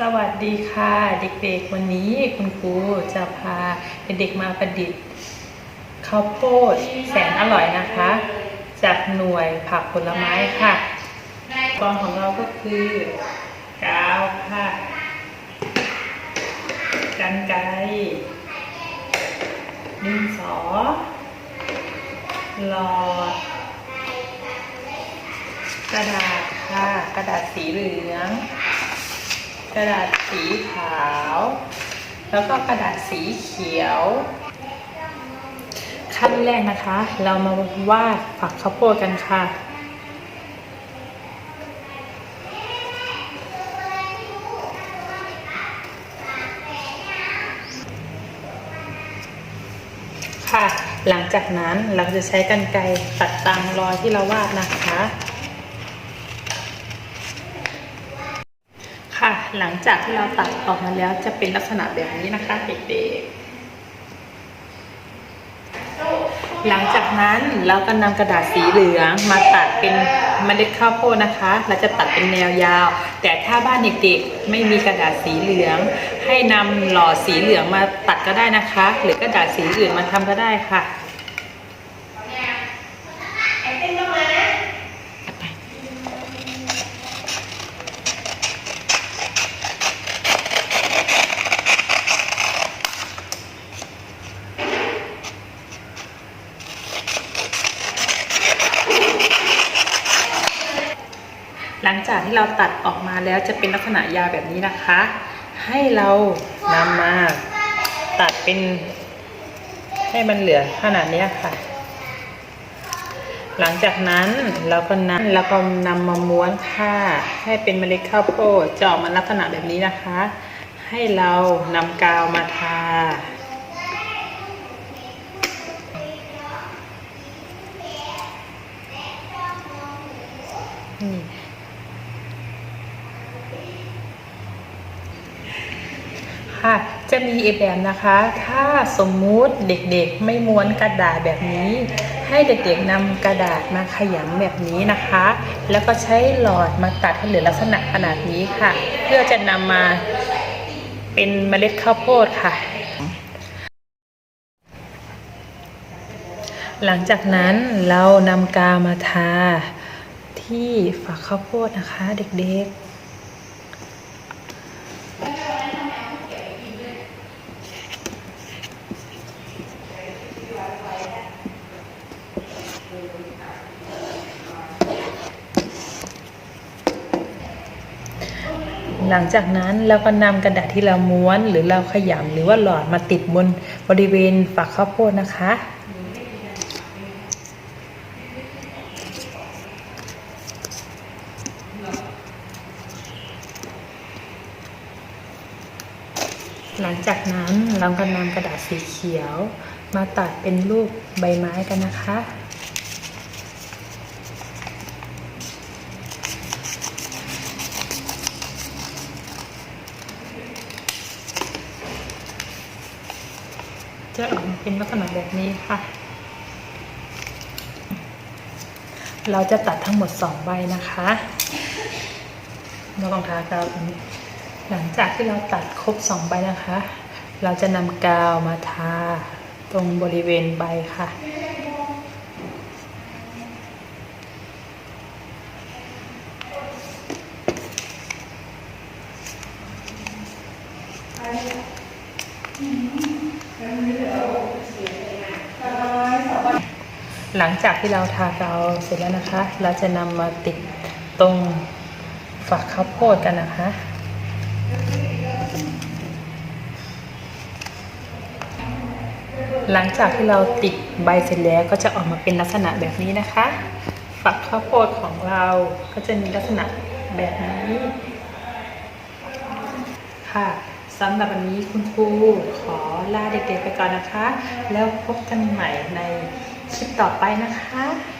สวัสดีค่ะ เด็กๆวันนี้คุณครูจะพาเด็กๆมาประดิษฐ์ข้าวโพดแสนอร่อยนะคะ จากหน่วยผักผลไม้ค่ะกองของเราก็คือกาวค่ะกันไกรดินสอหลอดกระดาษค่ะ กระดาษสีเหลือง กระดาษสีขาว แล้วก็กระดาษสีเขียว ขั้นแรกนะคะ เรามาวาดฝักข้าวโพดกันค่ะค่ะ หลังจากนั้นเราจะใช้กรรไกรตัดตามรอยที่เราวาดนะคะ ค่ะ หลังจากที่เราตัดออกมาแล้วจะเป็นลักษณะแบบนี้นะคะเด็กๆ หลังจากนั้นเราก็นำกระดาษสีเหลืองมาตัดเป็นเมล็ดข้าวโพดนะคะ เราจะตัดเป็นแนวยาว แต่ถ้าบ้านเด็กๆไม่มีกระดาษสีเหลือง ให้นำหล่อสีเหลืองมาตัดก็ได้นะคะ หรือกระดาษสีอื่นมาทำก็ได้ค่ะ หลังจากที่เราตัดออกมาแล้วจะเป็นลักษณะยาวแบบนี้นะคะ ให้เรานำมาตัดเป็นให้มันเหลือขนาดนี้ค่ะ หลังจากนั้นเราก็นั้นเราก็นำมาม้วนค่ะ ให้เป็นเมล็ดข้าวโพดจะออกมาลักษณะแบบนี้นะคะ ให้เรานำกาวมาทานี่ ค่ะ จะมีอีกแบบนะคะ ถ้าสมมุติเด็กๆไม่ม้วนกระดาษแบบนี้ ให้เด็กๆนำกระดาษมาขยำแบบนี้นะคะ แล้วก็ใช้หลอดมาตัดให้เหลือลักษณะขนาดนี้ค่ะ เพื่อจะนำมาเป็นเมล็ดข้าวโพดค่ะ หลังจากนั้นเรานำกาวมาทาที่ฝักข้าวโพดนะคะ เด็กๆ หลังจากนั้นเราก็นำกระดาษที่เราม้วนหรือเราขยำหรือว่าหลอดมาติดบนบริเวณฝักข้าวโพดนะคะหลังจากนั้นเราก็นำกระดาษสีเขียวมาตัดเป็นรูปใบไม้กันนะคะ จะออกมาเป็นลักษณะแบบนี้ค่ะ เราจะตัดทั้งหมดสองใบนะคะเราลองทากาวตรงนี้หลังจากที่เราตัดครบสองใบนะคะ เราจะนำกาวมาทาตรงบริเวณใบค่ะ หลังจากที่เราทากาวเสร็จแล้วนะคะ เราจะนำมาติดตรงฝักข้าวโพดกันนะคะ หลังจากที่เราติดใบเสร็จแล้วก็จะออกมาเป็นลักษณะแบบนี้นะคะ ฝักข้าวโพดของเราก็จะมีลักษณะแบบนี้ค่ะสำหรับวันนี้คุณครูขอลาเด็กๆไปก่อนนะคะ แล้วพบกันใหม่ใน คลิปต่อไปนะคะ